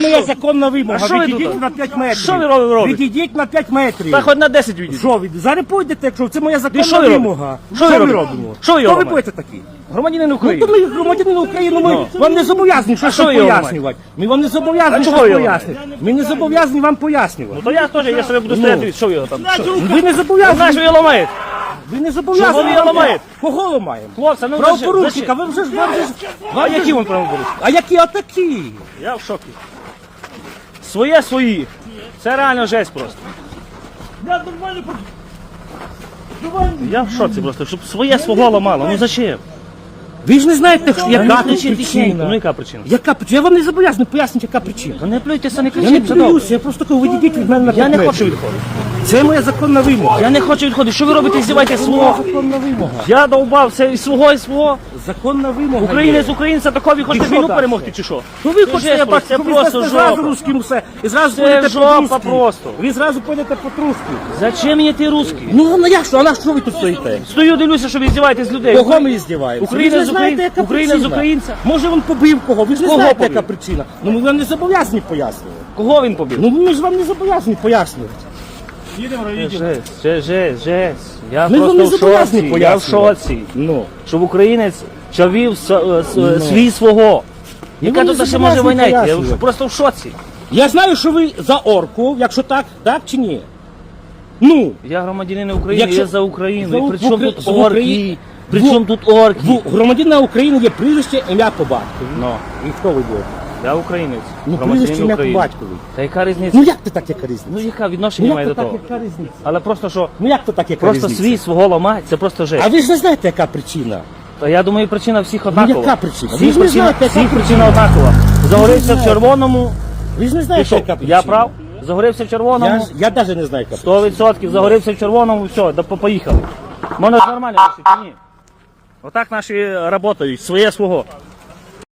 Моя законна вимога. А що ви Відійдіть тут? на 5 метрів. Що ви робите? Відійдіть на 5 метрів. Та хоч на 10 відійдіть. Що ви? Зараз пойдете, якщо це моя що законна ви робите? вимога. Що ви робите? робимо? Що ви Хто ви робите? будете такі? Громадянин Ну, України. то ми громадянин України, ми вам не зобов'язані щось що ви його пояснювати. Ми вам не зобов'язані А чого щось ви його пояснювати. Ми не зобов'язані вам пояснювати. То я теж, я себе буду стояти, що ви його там? Що? Ви не Знаєш, зобов'язані. що ви ламаєте? Ви не зобов'язані. Чого ви його ламаєте? Кого ламаємо? Хлопці, ну Правопорушника, ви вже ж вам же ж- А які він правопорушник? А які отакі? Я в шокі. Своє свої. Це реально жесть просто. Я нормально Я в шоці просто, щоб своє свого ламало. Ну зачем? Ви ж не знаєте, що- яка тут. Ну причина. яка причина? Яка причина? Я вам не зобов'язаний пояснити, яка причина. Та не плюйтеся, не Я не кричіть, це добре. плююся, я просто кажу, відійдіть від мене на Я п'ять не метрів. хочу відходити. Це моя законна вимога. Я не хочу відходити. Що ви робите? Здівайте свого. Законна вимога. Я довбався і свого, і свого. Законна вимога. Українець українця такого хочете що війну далі? перемогти чи що? Ну ви хочете, я бачу, це ви просто зразу жопа. русським усе. І зразу Це пойдете жопа по-русски. просто. Ви зразу пойдете по-русски. Зачем мені ти русський? Ну, ну як що, а на що ви тут стоїте? Стою, дивлюся, що ви здіваєтесь з людей. Кого ми здіваємося? Ви з знаєте, яка Україна з причина. українця. Може він побив кого? Ви ж не Кого знаєте, побив? яка причина. Ну ми вам не зобов'язані пояснювати. Кого він побив? Ну ми ж вам не зобов'язані пояснювати. Жесть, жесть, жесть, жесть. Я Ми вам не просто в зобов'язані шоці. Я в пояснювати. шоці. Ну. Щоб українець чавів с- е, с- свій свого. Яка вам не тут ще може зобов'язані війна йти? Я пояснювати. просто в шоці. Я знаю, що ви за орку, якщо так, так чи ні? Ну, Я громадянин України, Якщо- я за Україну. За І при чому Укра- тут за орки? Україну. При Ну, тут орки? в громадянина України є прізвище, ім'я по батькові. Ну, І хто ви будете? я українець. Ну, громадянин прізвище, ім'я по України. батькові. Та яка різниця? Ну як ти так, яка різниця? Ну яка відношення Ну має як до так, того? яка різниця? Але просто що, Ну як то так, яка просто різниця? свій свого ламати, це просто А жесть. ви ж не знаєте, яка причина? Та я думаю, причина всіх Ну однакова. яка причина? Всіх Ви ж не причина, знаєте, яка всіх причина. причина однакова. Загорівся в знаєте. червоному, Ви ж не знаєте, що? яка причина. Я прав? Загорівся в Я, червоному, ж- я навіть не знаю, яка причина. 100% загорівся в червоному, все, да, по- поїхали. Можна ж нормально рішити, ні. Отак наші працюють, своє свого.